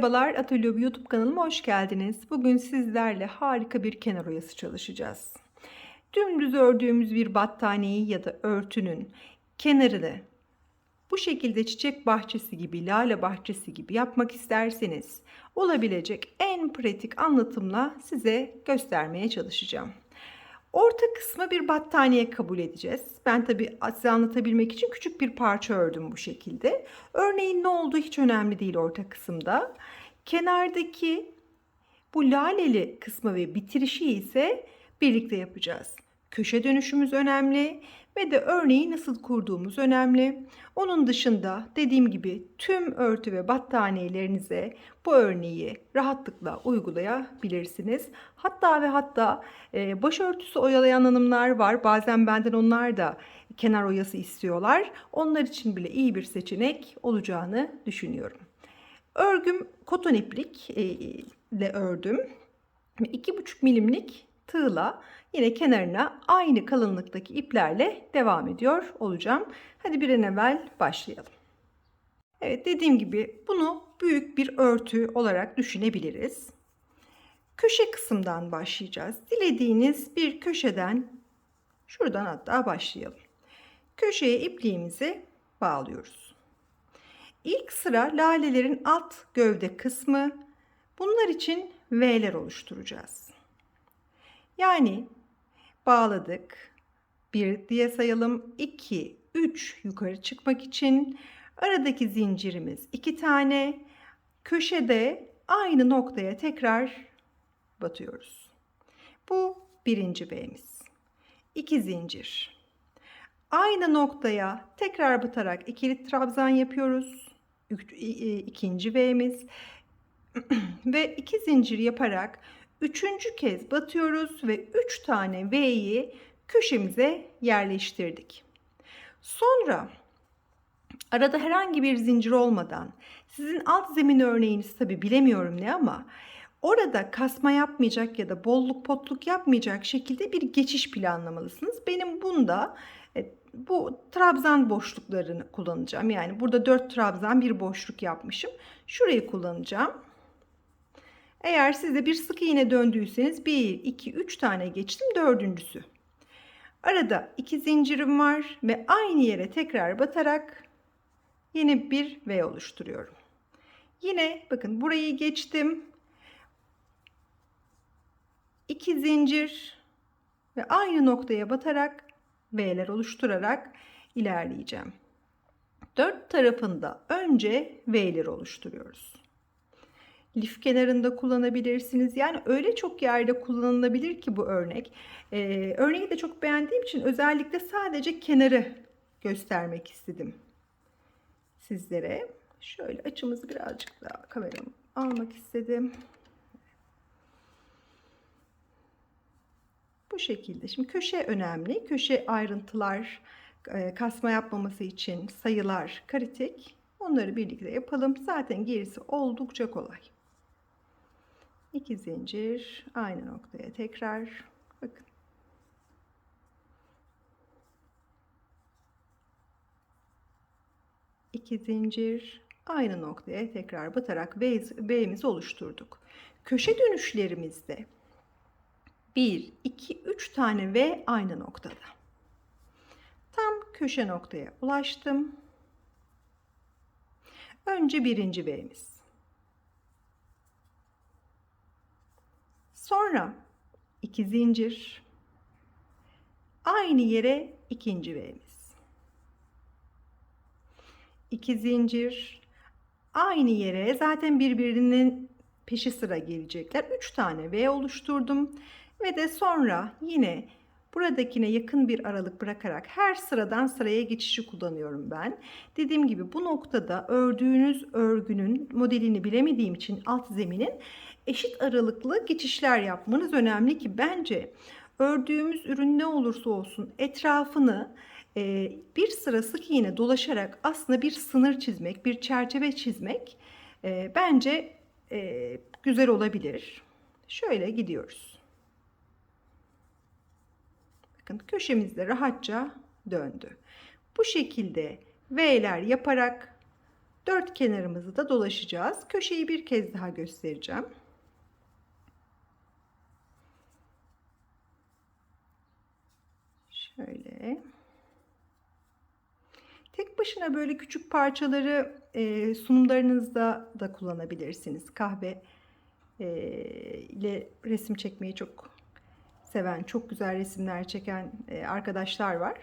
Merhabalar, Atölye YouTube kanalıma hoş geldiniz. Bugün sizlerle harika bir kenar oyası çalışacağız. Dümdüz ördüğümüz bir battaniyeyi ya da örtünün kenarını bu şekilde çiçek bahçesi gibi, lale bahçesi gibi yapmak isterseniz olabilecek en pratik anlatımla size göstermeye çalışacağım. Orta kısmı bir battaniye kabul edeceğiz. Ben tabi size anlatabilmek için küçük bir parça ördüm bu şekilde. Örneğin ne olduğu hiç önemli değil orta kısımda. Kenardaki bu laleli kısmı ve bitirişi ise birlikte yapacağız. Köşe dönüşümüz önemli ve de örneği nasıl kurduğumuz önemli. Onun dışında dediğim gibi tüm örtü ve battaniyelerinize bu örneği rahatlıkla uygulayabilirsiniz. Hatta ve hatta e, başörtüsü oyalayan hanımlar var. Bazen benden onlar da kenar oyası istiyorlar. Onlar için bile iyi bir seçenek olacağını düşünüyorum. Örgüm koton iplik e, ile ördüm. 2,5 milimlik tığla yine kenarına aynı kalınlıktaki iplerle devam ediyor olacağım. Hadi bir an evvel başlayalım. Evet dediğim gibi bunu büyük bir örtü olarak düşünebiliriz. Köşe kısımdan başlayacağız. Dilediğiniz bir köşeden şuradan hatta başlayalım. Köşeye ipliğimizi bağlıyoruz. İlk sıra lalelerin alt gövde kısmı. Bunlar için V'ler oluşturacağız. Yani bağladık. 1 diye sayalım. 2, 3 yukarı çıkmak için aradaki zincirimiz 2 tane. Köşede aynı noktaya tekrar batıyoruz. Bu birinci B'miz. 2 zincir. Aynı noktaya tekrar batarak ikili trabzan yapıyoruz. İkinci V'miz. ve iki zincir yaparak Üçüncü kez batıyoruz ve üç tane V'yi köşemize yerleştirdik. Sonra arada herhangi bir zincir olmadan sizin alt zemin örneğiniz tabi bilemiyorum ne ama orada kasma yapmayacak ya da bolluk potluk yapmayacak şekilde bir geçiş planlamalısınız. Benim bunda e, bu trabzan boşluklarını kullanacağım. Yani burada 4 trabzan bir boşluk yapmışım. Şurayı kullanacağım. Eğer siz bir sık iğne döndüyseniz 1, 2, 3 tane geçtim dördüncüsü. Arada iki zincirim var ve aynı yere tekrar batarak yeni bir V oluşturuyorum. Yine bakın burayı geçtim. İki zincir ve aynı noktaya batarak V'ler oluşturarak ilerleyeceğim. Dört tarafında önce V'leri oluşturuyoruz lif kenarında kullanabilirsiniz. Yani öyle çok yerde kullanılabilir ki bu örnek. Ee, örneği de çok beğendiğim için özellikle sadece kenarı göstermek istedim sizlere. Şöyle açımızı birazcık daha kameramı almak istedim. Bu şekilde. Şimdi köşe önemli. Köşe ayrıntılar, e, kasma yapmaması için sayılar kritik. Onları birlikte yapalım. Zaten gerisi oldukça kolay. 2 zincir aynı noktaya tekrar bakın iki zincir aynı noktaya tekrar batarak B'mizi oluşturduk. Köşe dönüşlerimizde 1, 2, 3 tane V aynı noktada. Tam köşe noktaya ulaştım. Önce birinci V'miz. Sonra iki zincir. Aynı yere ikinci V'miz. İki zincir. Aynı yere zaten birbirinin peşi sıra gelecekler. Üç tane V oluşturdum. Ve de sonra yine buradakine yakın bir aralık bırakarak her sıradan sıraya geçişi kullanıyorum ben. Dediğim gibi bu noktada ördüğünüz örgünün modelini bilemediğim için alt zeminin eşit aralıklı geçişler yapmanız önemli ki bence ördüğümüz ürün ne olursa olsun etrafını e, bir sıra sık iğne dolaşarak aslında bir sınır çizmek, bir çerçeve çizmek e, bence e, güzel olabilir. Şöyle gidiyoruz. Bakın köşemizde rahatça döndü. Bu şekilde V'ler yaparak Dört kenarımızı da dolaşacağız. Köşeyi bir kez daha göstereceğim. Şöyle. Tek başına böyle küçük parçaları e, sunumlarınızda da kullanabilirsiniz. Kahve e, ile resim çekmeyi çok seven, çok güzel resimler çeken e, arkadaşlar var.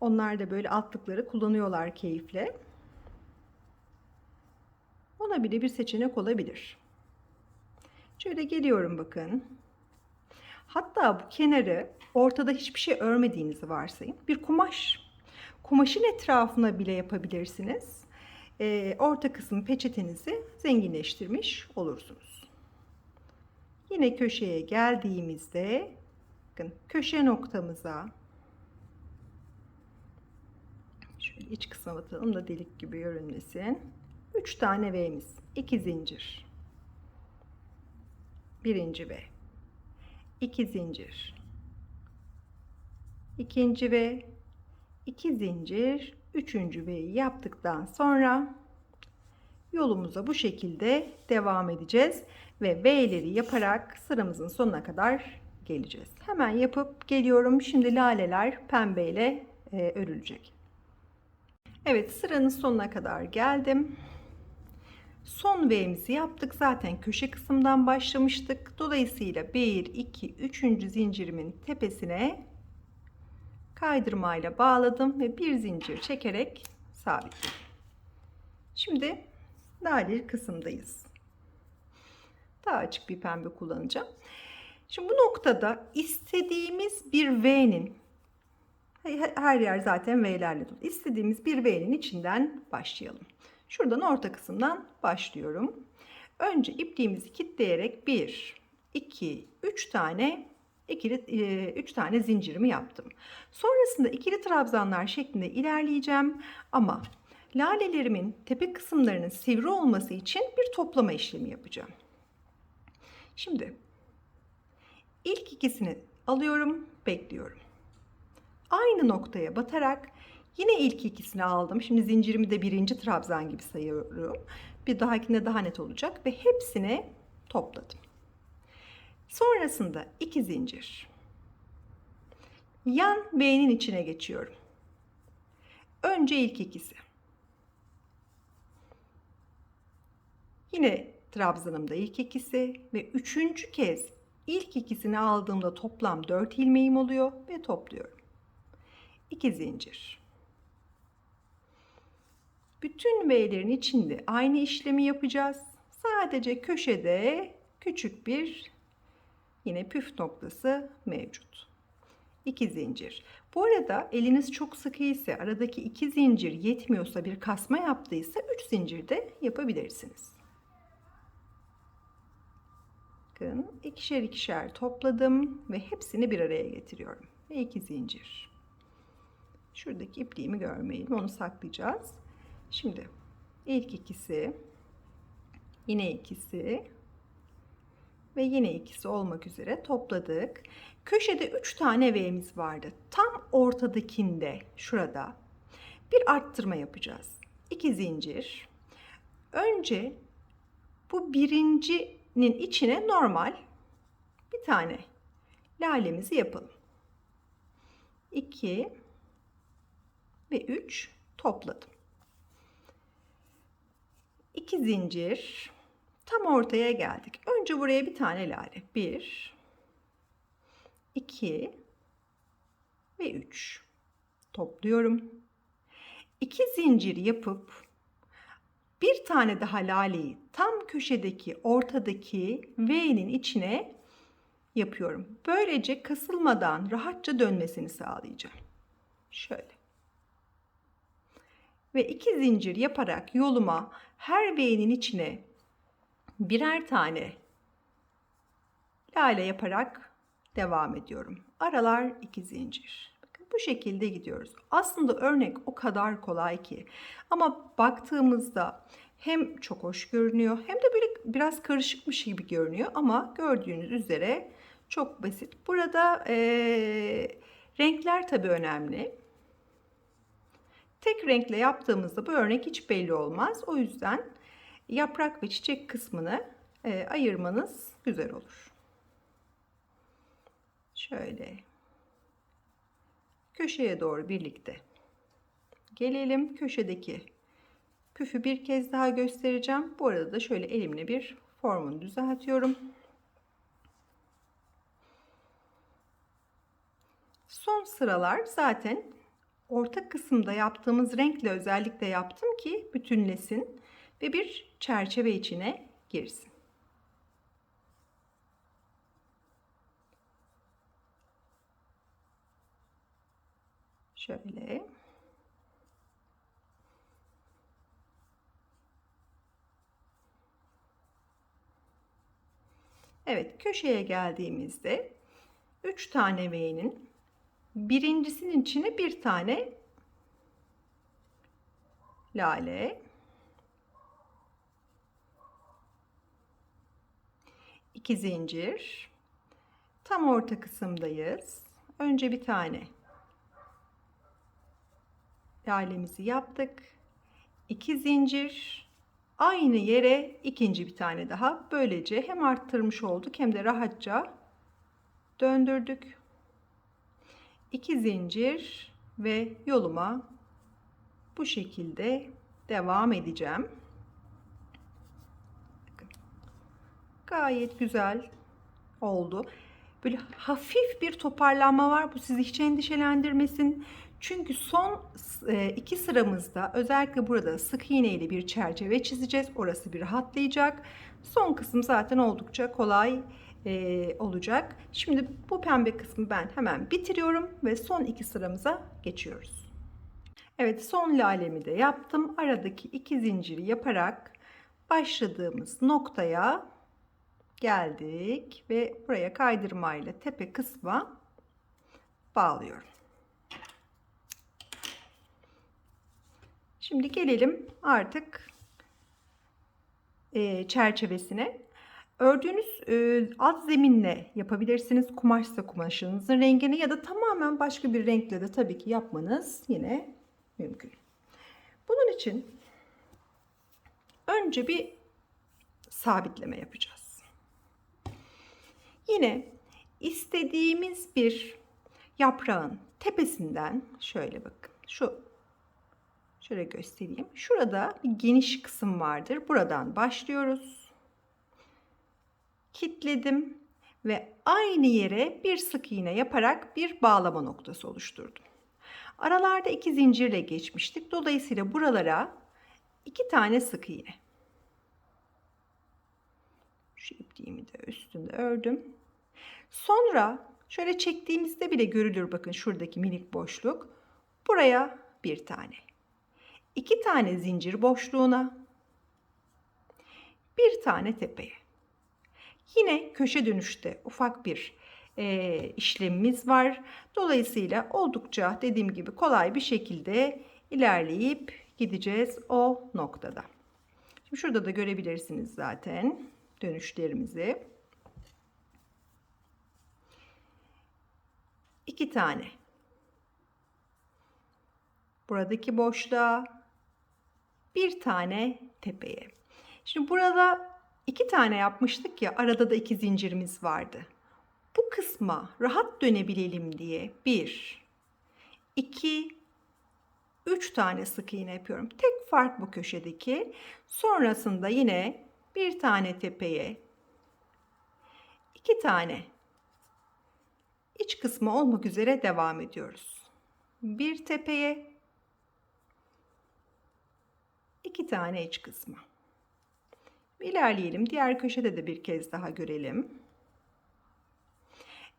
Onlar da böyle altlıkları kullanıyorlar keyifle. Ona bile bir seçenek olabilir. Şöyle geliyorum bakın. Hatta bu kenarı ortada hiçbir şey örmediğinizi varsayın. Bir kumaş. Kumaşın etrafına bile yapabilirsiniz. Ee, orta kısmı peçetenizi zenginleştirmiş olursunuz. Yine köşeye geldiğimizde bakın köşe noktamıza şöyle iç kısma batalım da delik gibi görünmesin. 3 tane V'miz. 2 zincir. Birinci V. 2 zincir. ikinci V. 2 zincir. Üçüncü V'yi yaptıktan sonra yolumuza bu şekilde devam edeceğiz. Ve V'leri yaparak sıramızın sonuna kadar geleceğiz. Hemen yapıp geliyorum. Şimdi laleler pembeyle e, örülecek. Evet sıranın sonuna kadar geldim. Son V'mizi yaptık. Zaten köşe kısımdan başlamıştık. Dolayısıyla 1, 2, 3. zincirimin tepesine kaydırmayla bağladım ve bir zincir çekerek sabitledim. Şimdi dalir kısımdayız. Daha açık bir pembe kullanacağım. Şimdi bu noktada istediğimiz bir V'nin her yer zaten V'lerle dolu. İstediğimiz bir V'nin içinden başlayalım. Şuradan orta kısımdan başlıyorum. Önce ipliğimizi kilitleyerek 1, 2, 3 tane ikili 3 tane zincirimi yaptım. Sonrasında ikili trabzanlar şeklinde ilerleyeceğim ama lalelerimin tepe kısımlarının sivri olması için bir toplama işlemi yapacağım. Şimdi ilk ikisini alıyorum, bekliyorum. Aynı noktaya batarak Yine ilk ikisini aldım. Şimdi zincirimi de birinci trabzan gibi sayıyorum. Bir dahakinde daha net olacak ve hepsini topladım. Sonrasında iki zincir. Yan V'nin içine geçiyorum. Önce ilk ikisi. Yine trabzanımda ilk ikisi ve üçüncü kez ilk ikisini aldığımda toplam 4 ilmeğim oluyor ve topluyorum. 2 zincir. Bütün V'lerin içinde aynı işlemi yapacağız. Sadece köşede küçük bir yine püf noktası mevcut. 2 zincir. Bu arada eliniz çok sıkı ise aradaki 2 zincir yetmiyorsa bir kasma yaptıysa 3 zincir de yapabilirsiniz. Bakın ikişer ikişer topladım ve hepsini bir araya getiriyorum. Ve 2 zincir. Şuradaki ipliğimi görmeyelim onu saklayacağız. Şimdi ilk ikisi, yine ikisi ve yine ikisi olmak üzere topladık. Köşede 3 tane V'miz vardı. Tam ortadakinde şurada bir arttırma yapacağız. 2 zincir. Önce bu birincinin içine normal bir tane lalemizi yapalım. 2 ve 3 topladım. 2 zincir tam ortaya geldik. Önce buraya bir tane lale. 1 2 ve 3 topluyorum. 2 zincir yapıp bir tane daha laleyi tam köşedeki ortadaki V'nin içine yapıyorum. Böylece kasılmadan rahatça dönmesini sağlayacağım. Şöyle ve iki zincir yaparak yoluma her V'nin içine birer tane lale yaparak devam ediyorum. Aralar iki zincir. Bakın bu şekilde gidiyoruz. Aslında örnek o kadar kolay ki. Ama baktığımızda hem çok hoş görünüyor hem de böyle biraz karışıkmış gibi görünüyor. Ama gördüğünüz üzere çok basit. Burada e, renkler tabii önemli. Tek renkle yaptığımızda bu örnek hiç belli olmaz. O yüzden yaprak ve çiçek kısmını e, ayırmanız güzel olur. Şöyle köşeye doğru birlikte gelelim. Köşedeki püfü bir kez daha göstereceğim. Bu arada da şöyle elimle bir formunu düzeltiyorum. Son sıralar zaten orta kısımda yaptığımız renkle özellikle yaptım ki bütünlesin ve bir çerçeve içine girsin. Şöyle. Evet, köşeye geldiğimizde 3 tane V'nin birincisinin içine bir tane lale, iki zincir, tam orta kısımdayız. Önce bir tane lalemizi yaptık. iki zincir, aynı yere ikinci bir tane daha. Böylece hem arttırmış olduk hem de rahatça döndürdük. 2 zincir ve yoluma bu şekilde devam edeceğim. Gayet güzel oldu. Böyle hafif bir toparlanma var. Bu sizi hiç endişelendirmesin. Çünkü son e, iki sıramızda özellikle burada sık iğne ile bir çerçeve çizeceğiz. Orası bir rahatlayacak. Son kısım zaten oldukça kolay e, olacak. Şimdi bu pembe kısmı ben hemen bitiriyorum ve son iki sıramıza geçiyoruz. Evet son lalemi de yaptım. Aradaki iki zinciri yaparak başladığımız noktaya geldik ve buraya kaydırmayla tepe kısma bağlıyorum. Şimdi gelelim artık e, çerçevesine. Ördüğünüz e, alt zeminle yapabilirsiniz. Kumaşsa kumaşınızın rengini ya da tamamen başka bir renkle de tabii ki yapmanız yine mümkün. Bunun için önce bir sabitleme yapacağız. Yine istediğimiz bir yaprağın tepesinden şöyle bakın şu şöyle göstereyim. Şurada bir geniş kısım vardır. Buradan başlıyoruz kilitledim ve aynı yere bir sık iğne yaparak bir bağlama noktası oluşturdum. Aralarda iki zincirle geçmiştik. Dolayısıyla buralara iki tane sık iğne. Şu ipliğimi de üstünde ördüm. Sonra şöyle çektiğimizde bile görülür bakın şuradaki minik boşluk. Buraya bir tane. iki tane zincir boşluğuna. Bir tane tepeye. Yine köşe dönüşte ufak bir e, işlemimiz var. Dolayısıyla oldukça dediğim gibi kolay bir şekilde ilerleyip gideceğiz o noktada. Şimdi şurada da görebilirsiniz zaten dönüşlerimizi. İki tane. Buradaki boşluğa bir tane tepeye. Şimdi burada iki tane yapmıştık ya arada da iki zincirimiz vardı. Bu kısma rahat dönebilelim diye bir, iki, üç tane sık iğne yapıyorum. Tek fark bu köşedeki. Sonrasında yine bir tane tepeye, iki tane iç kısmı olmak üzere devam ediyoruz. Bir tepeye, iki tane iç kısmı. İlerleyelim. Diğer köşede de bir kez daha görelim.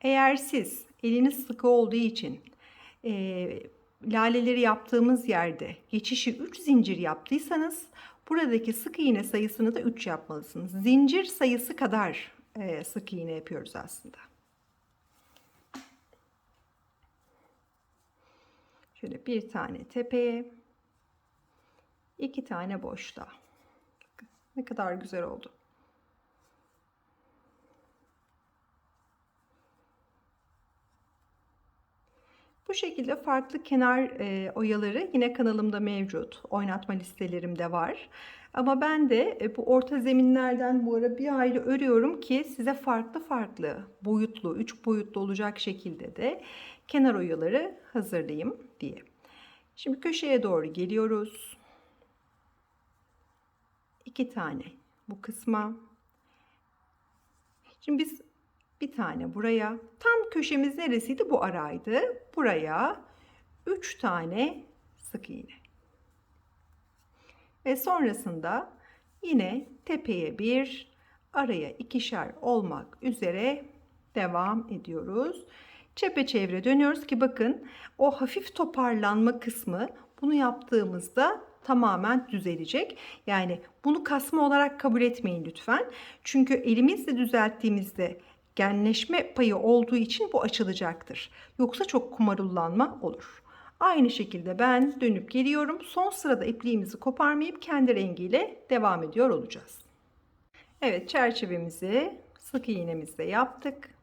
Eğer siz eliniz sıkı olduğu için e, laleleri yaptığımız yerde geçişi 3 zincir yaptıysanız buradaki sık iğne sayısını da 3 yapmalısınız. Zincir sayısı kadar e, sık iğne yapıyoruz aslında. Şöyle bir tane tepeye, iki tane boşluğa. Ne kadar güzel oldu. Bu şekilde farklı kenar e, oyaları yine kanalımda mevcut. Oynatma listelerimde var. Ama ben de e, bu orta zeminlerden bu ara bir ayrı örüyorum ki size farklı farklı boyutlu, üç boyutlu olacak şekilde de kenar oyaları hazırlayayım diye. Şimdi köşeye doğru geliyoruz. İki tane bu kısma. Şimdi biz bir tane buraya. Tam köşemiz neresiydi? Bu araydı. Buraya 3 tane sık iğne. Ve sonrasında yine tepeye bir, araya ikişer olmak üzere devam ediyoruz. Çepeçevre dönüyoruz ki bakın o hafif toparlanma kısmı bunu yaptığımızda tamamen düzelecek. Yani bunu kasma olarak kabul etmeyin lütfen. Çünkü elimizle düzelttiğimizde genleşme payı olduğu için bu açılacaktır. Yoksa çok kumarullanma olur. Aynı şekilde ben dönüp geliyorum. Son sırada ipliğimizi koparmayıp kendi rengiyle devam ediyor olacağız. Evet çerçevemizi sık iğnemizle yaptık.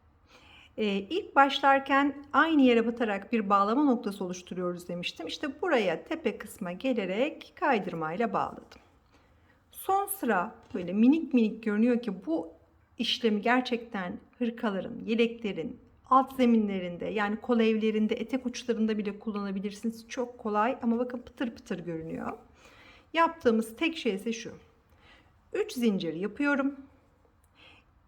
Ee, ilk başlarken aynı yere batarak bir bağlama noktası oluşturuyoruz demiştim. İşte buraya tepe kısma gelerek kaydırmayla bağladım. Son sıra böyle minik minik görünüyor ki bu işlemi gerçekten hırkaların, yeleklerin, alt zeminlerinde yani kol evlerinde, etek uçlarında bile kullanabilirsiniz. Çok kolay ama bakın pıtır pıtır görünüyor. Yaptığımız tek şey ise şu. 3 zincir yapıyorum.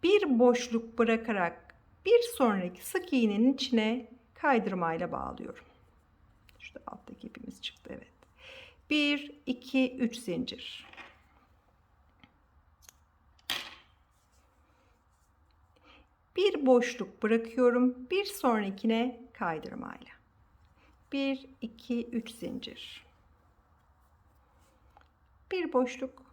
Bir boşluk bırakarak bir sonraki sık iğnenin içine kaydırmayla bağlıyorum. Şurada alttaki ipimiz çıktı evet. 1 2 3 zincir. bir boşluk bırakıyorum. Bir sonrakine kaydırmayla. 1 2 3 zincir. Bir boşluk.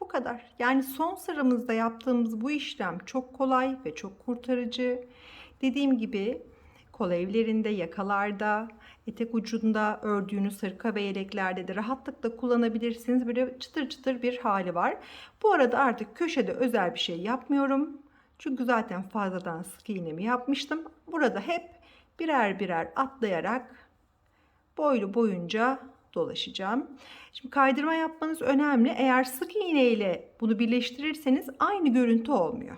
Bu kadar. Yani son sıramızda yaptığımız bu işlem çok kolay ve çok kurtarıcı. Dediğim gibi kol evlerinde, yakalarda, etek ucunda ördüğünüz hırka ve yeleklerde de rahatlıkla kullanabilirsiniz. Böyle çıtır çıtır bir hali var. Bu arada artık köşede özel bir şey yapmıyorum. Çünkü zaten fazladan sık iğnemi yapmıştım. Burada hep birer birer atlayarak boylu boyunca dolaşacağım. Şimdi kaydırma yapmanız önemli. Eğer sık iğne ile bunu birleştirirseniz aynı görüntü olmuyor.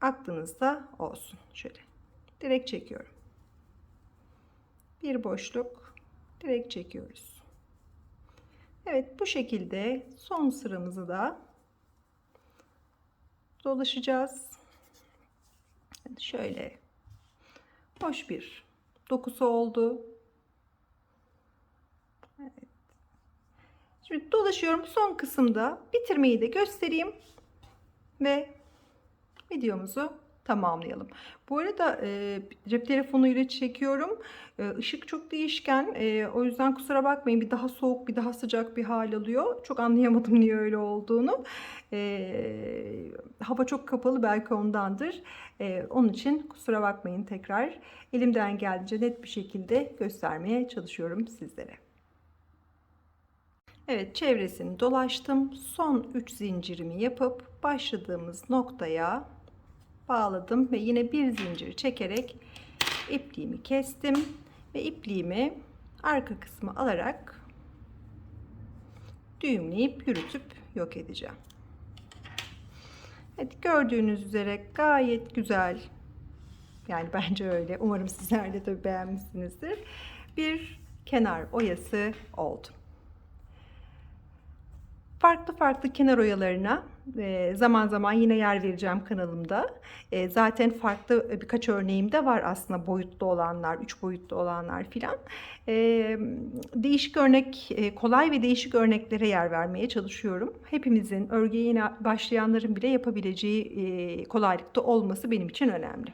Aklınızda olsun. Şöyle direkt çekiyorum. Bir boşluk direkt çekiyoruz. Evet bu şekilde son sıramızı da dolaşacağız. Şöyle hoş bir dokusu oldu. Şimdi dolaşıyorum. Son kısımda bitirmeyi de göstereyim ve videomuzu tamamlayalım. Bu arada e, cep telefonuyla çekiyorum. E, ışık çok değişken. E, o yüzden kusura bakmayın. Bir daha soğuk, bir daha sıcak bir hal alıyor. Çok anlayamadım niye öyle olduğunu. E, hava çok kapalı belki ondandır. E, onun için kusura bakmayın tekrar. Elimden geldiğince net bir şekilde göstermeye çalışıyorum sizlere. Evet çevresini dolaştım. Son 3 zincirimi yapıp başladığımız noktaya bağladım ve yine bir zincir çekerek ipliğimi kestim ve ipliğimi arka kısmı alarak düğümleyip yürütüp yok edeceğim. Evet gördüğünüz üzere gayet güzel yani bence öyle umarım sizler de beğenmişsinizdir bir kenar oyası oldu farklı farklı kenar oyalarına e, zaman zaman yine yer vereceğim kanalımda. E, zaten farklı birkaç örneğim de var aslında boyutlu olanlar, üç boyutlu olanlar filan. E, değişik örnek, kolay ve değişik örneklere yer vermeye çalışıyorum. Hepimizin örgüye yeni başlayanların bile yapabileceği kolaylıkta olması benim için önemli.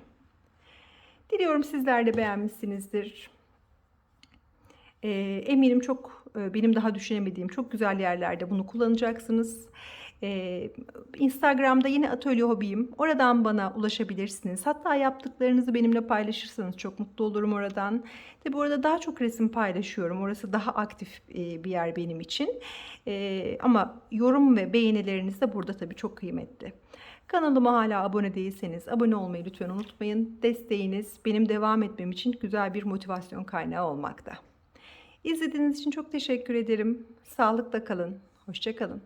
Diliyorum sizler de beğenmişsinizdir. Eminim çok benim daha düşünemediğim çok güzel yerlerde bunu kullanacaksınız. Ee, Instagram'da yine atölye hobiyim. Oradan bana ulaşabilirsiniz. Hatta yaptıklarınızı benimle paylaşırsanız çok mutlu olurum oradan. Tabi orada daha çok resim paylaşıyorum. Orası daha aktif e, bir yer benim için. E, ama yorum ve beğenileriniz de burada tabii çok kıymetli. Kanalıma hala abone değilseniz abone olmayı lütfen unutmayın. Desteğiniz benim devam etmem için güzel bir motivasyon kaynağı olmakta. İzlediğiniz için çok teşekkür ederim. Sağlıkla kalın. Hoşçakalın.